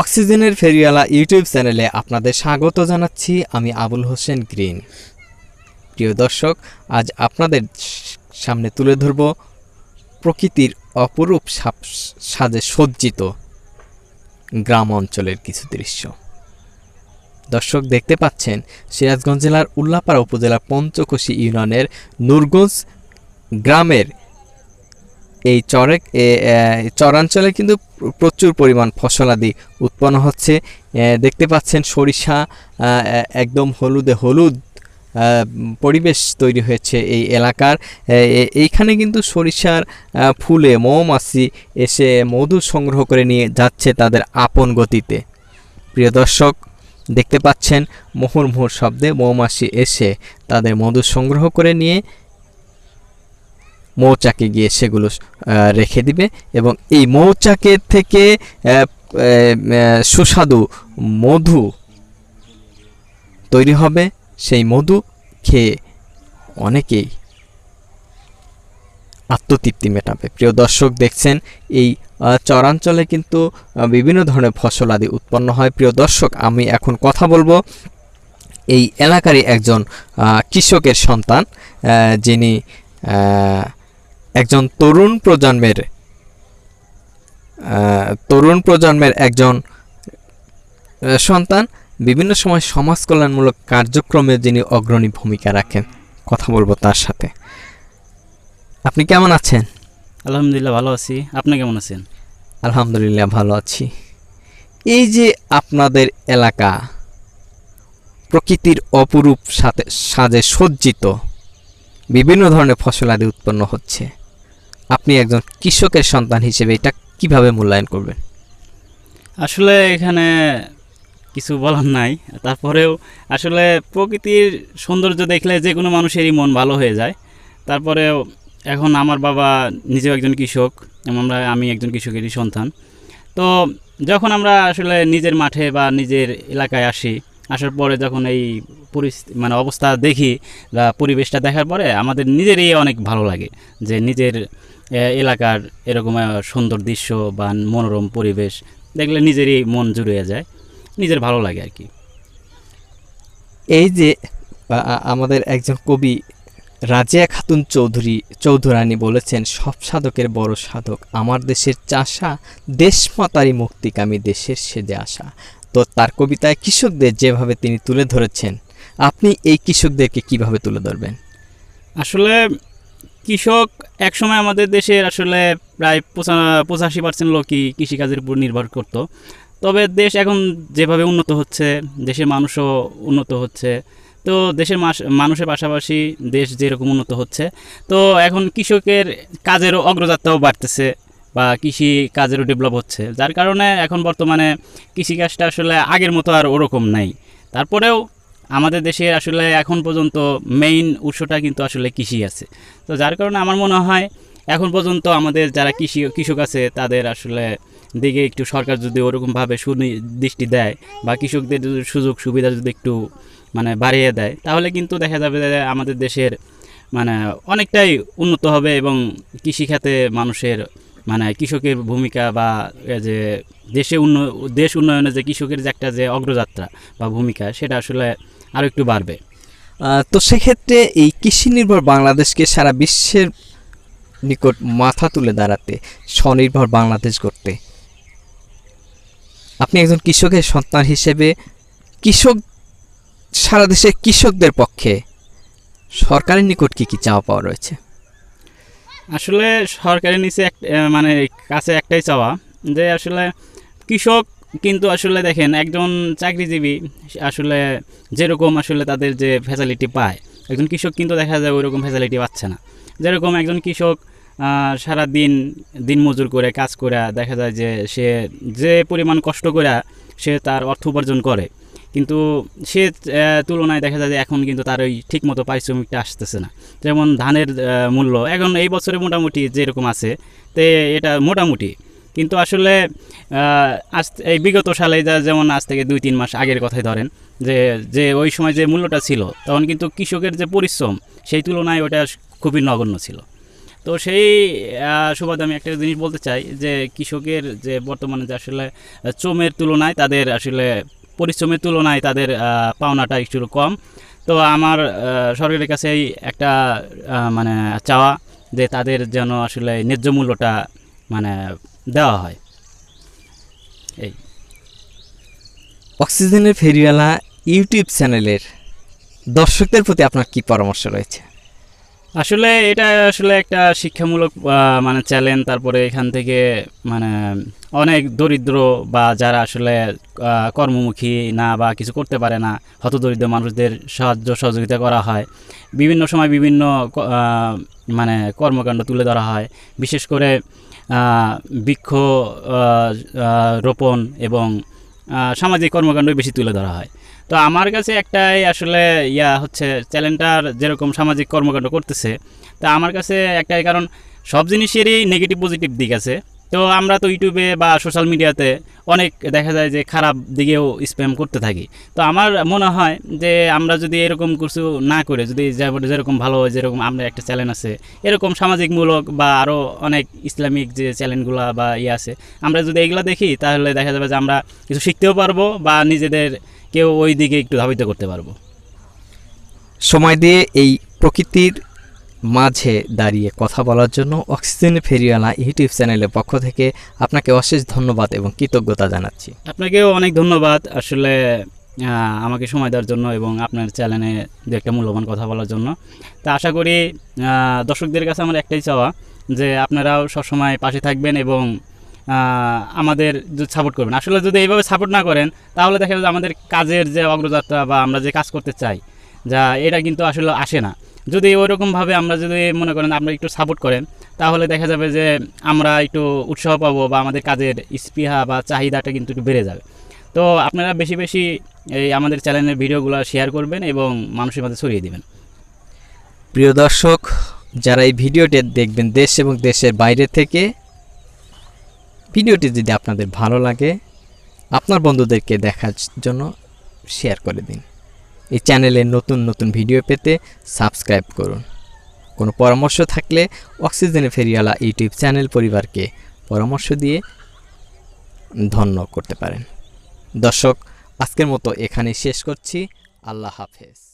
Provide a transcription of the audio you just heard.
অক্সিজেনের ফেরিওয়ালা ইউটিউব চ্যানেলে আপনাদের স্বাগত জানাচ্ছি, আমি আবুল হোসেন গ্রিন। প্রিয় দর্শক, আজ আপনাদের সামনে তুলে ধরব প্রকৃতির অপরূপ সাজে সজ্জিত গ্রাম অঞ্চলের কিছু দৃশ্য। দর্শক, দেখতে পাচ্ছেন, সিরাজগঞ্জ জেলার উল্লাপাড়া উপজেলার পঞ্চকোশী ইউনিয়নের নূরগঞ্জ গ্রামের এই চরে চরাঞ্চলে কিন্তু প্রচুর পরিমাণ ফসলাদি উৎপন্ন হচ্ছে। দেখতে পাচ্ছেন সরিষা একদম হলুদে হলুদ পরিবেশ তৈরি হয়েছে এই এলাকার। এইখানে কিন্তু সরিষার ফুলে মৌমাছি এসে মধু সংগ্রহ করে নিয়ে যাচ্ছে তাদের আপন গতিতে। প্রিয় দর্শক, দেখতে পাচ্ছেন মোহর মোহর শব্দে মৌমাছি এসে তাদের মধু সংগ্রহ করে নিয়ে মৌচাকে গিয়ে সেগুলো রেখে দিবে এবং এই মৌচাকের থেকে সুস্বাদু মধু তৈরি হবে। সেই মধু খেয়ে অনেকেই আত্মতৃপ্তি মেটাবে। প্রিয় দর্শক, দেখছেন, এই চরাঞ্চলে কিন্তু বিভিন্ন ধরনের ফসল আদি উৎপন্ন হয়। প্রিয় দর্শক, আমি এখন কথা বলব এই এলাকারই একজন কৃষকের সন্তান যিনি একজন তরুণ প্রজন্মের তরুণ প্রজন্মের একজন সন্তান বিভিন্ন সময় সমাজ কল্যাণমূলক কার্যক্রমে যিনি অগ্রণী ভূমিকা রাখেন। কথা বলব তার সাথে। আপনি কেমন আছেন? আলহামদুলিল্লাহ ভালো আছি। আপনি কেমন আছেন? আলহামদুলিল্লাহ ভালো আছি। এই যে আপনাদের এলাকা প্রকৃতির অপরূপ সাথে সাজে সজ্জিত বিভিন্ন ধরনের ফসলাদি উৎপন্ন হচ্ছে। আপনি একজন কৃষকের সন্তান হিসেবে এটা কীভাবে মূল্যায়ন করবেন? আসলে এখানে কিছু বলার নাই। তারপরেও আসলে প্রকৃতির সৌন্দর্য দেখলে যে কোনো মানুষেরই মন ভালো হয়ে যায়। তারপরেও এখন আমার বাবা নিজেও একজন কৃষক আমরা, আমি একজন কৃষকেরই সন্তান। তো যখন আমরা আসলে নিজের মাঠে বা নিজের এলাকায় আসি আসার পরে যখন এই পরিস্থিতি মানে অবস্থা দেখি বা পরিবেশটা দেখার পরে আমাদের নিজেরই অনেক ভালো লাগে যে নিজের এলাকার এরকম সুন্দর দৃশ্য বা মনোরম পরিবেশ দেখলে নিজেরই মন জুড়িয়ে যায়, নিজের ভালো লাগে আর কি। এই যে আমাদের একজন কবি রাজিয়া খাতুন চৌধুরী, চৌধুরানী বলেছেন, সব সাধকের বড় সাধক। আমার দেশের চাষা, দেশমাতারই মুক্তিকামী, দেশের সেজে আসা। তো তার কবিতায় কৃষকদের যেভাবে তিনি তুলে ধরেছেন, আপনি এই কৃষকদেরকে কীভাবে তুলে ধরবেন? আসলে কৃষক একসময় আমাদের দেশের আসলে প্রায় পঁচাশি পার্সেন্ট লোকই কৃষিকাজের উপর নির্ভর করত। তবে দেশ এখন যেভাবে উন্নত হচ্ছে, দেশের মানুষও উন্নত হচ্ছে, তো দেশের মানুষের পাশাপাশি দেশ যেরকম উন্নত হচ্ছে, তো এখন কৃষকের কাজেরও অগ্রযাত্রাও বাড়তেছে। বা কৃষি কাজেরও ডেভেলপ হচ্ছে। যার কারণে এখন বর্তমানে কৃষিকাজটা আসলে আগের মতো আর ওরকম নাই। তারপরেও আমাদের দেশে আসলে এখন পর্যন্ত মেইন উৎসটা কিন্তু আসলে কৃষি আছে। তো যার কারণে আমার মনে হয় এখন পর্যন্ত আমাদের যারা কৃষি, কৃষক আছে, তাদের আসলে দিকে একটু সরকার যদি ওরকমভাবে সুদৃষ্টি দেয় বা কৃষকদের সুযোগ সুবিধা যদি একটু মানে বাড়িয়ে দেয়, তাহলে কিন্তু দেখা যাবে যে আমাদের দেশের মানে অনেকটাই উন্নত হবে এবং কৃষিখাতে মানুষের মানে কৃষকের ভূমিকা বা যে দেশে উন্ন, দেশ উন্নয়নে যে কৃষকের যে একটা যে অগ্রযাত্রা বা ভূমিকা, সেটা আসলে আরও একটু বাড়বে। তো সেক্ষেত্রে এই কৃষি নির্ভর বাংলাদেশকে সারা বিশ্বের নিকট মাথা তুলে দাঁড়াতে, স্বনির্ভর বাংলাদেশ করতে আপনি একজন কৃষকের সন্তান হিসেবে কৃষক, সারা দেশের কৃষকদের পক্ষে সরকারের নিকট কি কি চাওয়া পাওয়া রয়েছে? আসলে সরকারের নিচে এক মানে কাছে একটাই চাওয়া যে আসলে কৃষক কিন্তু আসলে দেখেন একজন চাকরিজীবী আসলে যেরকম আসলে তাদের যে ফ্যাসিলিটি পায়, একজন কৃষক কিন্তু দেখা যায় ওইরকম ফ্যাসিলিটি পাচ্ছে না। যেরকম একজন কৃষক সারা দিন দিন মজুর করে কাজ করে দেখা যায় যে সে যে পরিমাণ কষ্ট করে সে তার অর্থ উপার্জন করে কিন্তু সে তুলনায় দেখা যায় যে এখন কিন্তু তার ওই ঠিক মতো পারিশ্রমিকটা আসতেছে না। যেমন ধানের মূল্য, এখন এই বছরে মোটামুটি যেরকম আছে, তে এটা মোটামুটি। কিন্তু আসলে আজ এই বিগত সালে যা- যেমন আজ থেকে দুই, তিন মাস আগের কথাই ধরেন, যে যে ওই সময় যে মূল্যটা ছিল, তখন কিন্তু কৃষকের যে পরিশ্রম, সেই তুলনায় ওটা খুবই নগণ্য ছিল। তো সেই সুবাদে আমি একটা জিনিস বলতে চাই, যে কৃষকের যে বর্তমানে যে আসলে শ্রমের তুলনায় তাদের আসলে পরিশ্রমের তুলনায় তাদের পাওনাটা একটু কম। তো আমার সরকারের কাছে একটা মানে চাওয়া যে তাদের যেন আসলে ন্যায্য মূল্যটা মানে দেওয়া হয়। এই। অক্সিজেনের ফেরিওয়ালা ইউটিউব চ্যানেলের দর্শকদের প্রতি আপনার কি পরামর্শ রয়েছে? আসলে এটা আসলে একটা শিক্ষামূলক মানে চ্যালেঞ্জ তারপরে এখান থেকে মানে অনেক দরিদ্র বা যারা আসলে কর্মমুখী না বা কিছু করতে পারে না, হতদরিদ্র মানুষদের সাহায্য সহযোগিতা করা হয়। বিভিন্ন সময় বিভিন্ন মানে কর্মকাণ্ড তুলে ধরা হয়। বিশেষ করে বৃক্ষ রোপণ এবং সামাজিক কর্মকাণ্ড বেশি তুলে ধরা হয়। তো আমার কাছে একটাই আসলে ইয়া হচ্ছে চ্যানেলটার যেরকম সামাজিক কর্মকাণ্ড করতেছে, তা আমার কাছে একটাই কারণ সব জিনিসেরই নেগেটিভ পজিটিভ দিক আছে। তো আমরা তো ইউটিউবে বা সোশ্যাল মিডিয়াতে অনেক দেখা যায় যে খারাপ দিকেও স্প্যাম করতে থাকি। তো আমার মনে হয় যে আমরা যদি এরকম কিছু না করে, যদি যেরকম ভালো, যেরকম আমরা একটা চ্যানেল আছে, এরকম সামাজিকমূলক বা আরও অনেক ইসলামিক যে চ্যানেলগুলো বা ইয়ে আছে, আমরা যদি এগুলো দেখি, তাহলে দেখা যাবে যে আমরা কিছু শিখতেও পারব বা নিজেদের কেউ ওই দিকে একটু ধাবিত করতে পারব। সময় দিয়ে এই প্রকৃতির মাঝে দাঁড়িয়ে কথা বলার জন্য অক্সিজেন ফেরিওয়ালা ইউটিউব চ্যানেলের পক্ষ থেকে আপনাকে অশেষ ধন্যবাদ এবং কৃতজ্ঞতা জানাচ্ছি। আপনাকেও অনেক ধন্যবাদ। আসলে আমাকে সময় দেওয়ার জন্য এবং আপনার চ্যানেলে দু একটা মূল্যবান কথা বলার জন্য। তা আশা করি দর্শকদের কাছে আমার একটাই চাওয়া যে আপনারাও সবসময় পাশে থাকবেন এবং আমাদের সাপোর্ট করবেন। আসলে যদি এইভাবে সাপোর্ট না করেন, তাহলে দেখা যাবে আমাদের কাজের যে অগ্রযাত্রা বা আমরা যে কাজ করতে চাই, যা, এটা কিন্তু আসলে আসে না। যদি ওইরকমভাবে আমরা যদি মনে করেন আমরা একটু সাপোর্ট করেন, তাহলে দেখা যাবে যে আমরা একটু উৎসাহ পাবো বা আমাদের কাজের স্পৃহা বা চাহিদাটা কিন্তু একটু বেড়ে যাবে। তো আপনারা বেশি বেশি এই আমাদের চ্যানেলের ভিডিওগুলো শেয়ার করবেন এবং মানুষের মাঝে ছড়িয়ে দেবেন। প্রিয় দর্শক, যারা এই ভিডিওটি দেখবেন দেশ এবং দেশের বাইরে থেকে, ভিডিওটি যদি আপনাদের ভালো লাগে, আপনার বন্ধুদেরকে দেখার জন্য শেয়ার করে দিন। এই চ্যানেলে নতুন নতুন ভিডিও পেতে সাবস্ক্রাইব করুন। কোনো পরামর্শ থাকলে অক্সিজেনে ফেরিওয়ালা ইউটিউব চ্যানেল পরিবারকে পরামর্শ দিয়ে ধন্য করতে পারেন। দর্শক, আজকের মতো এখানে শেষ করছি। আল্লাহ হাফেজ।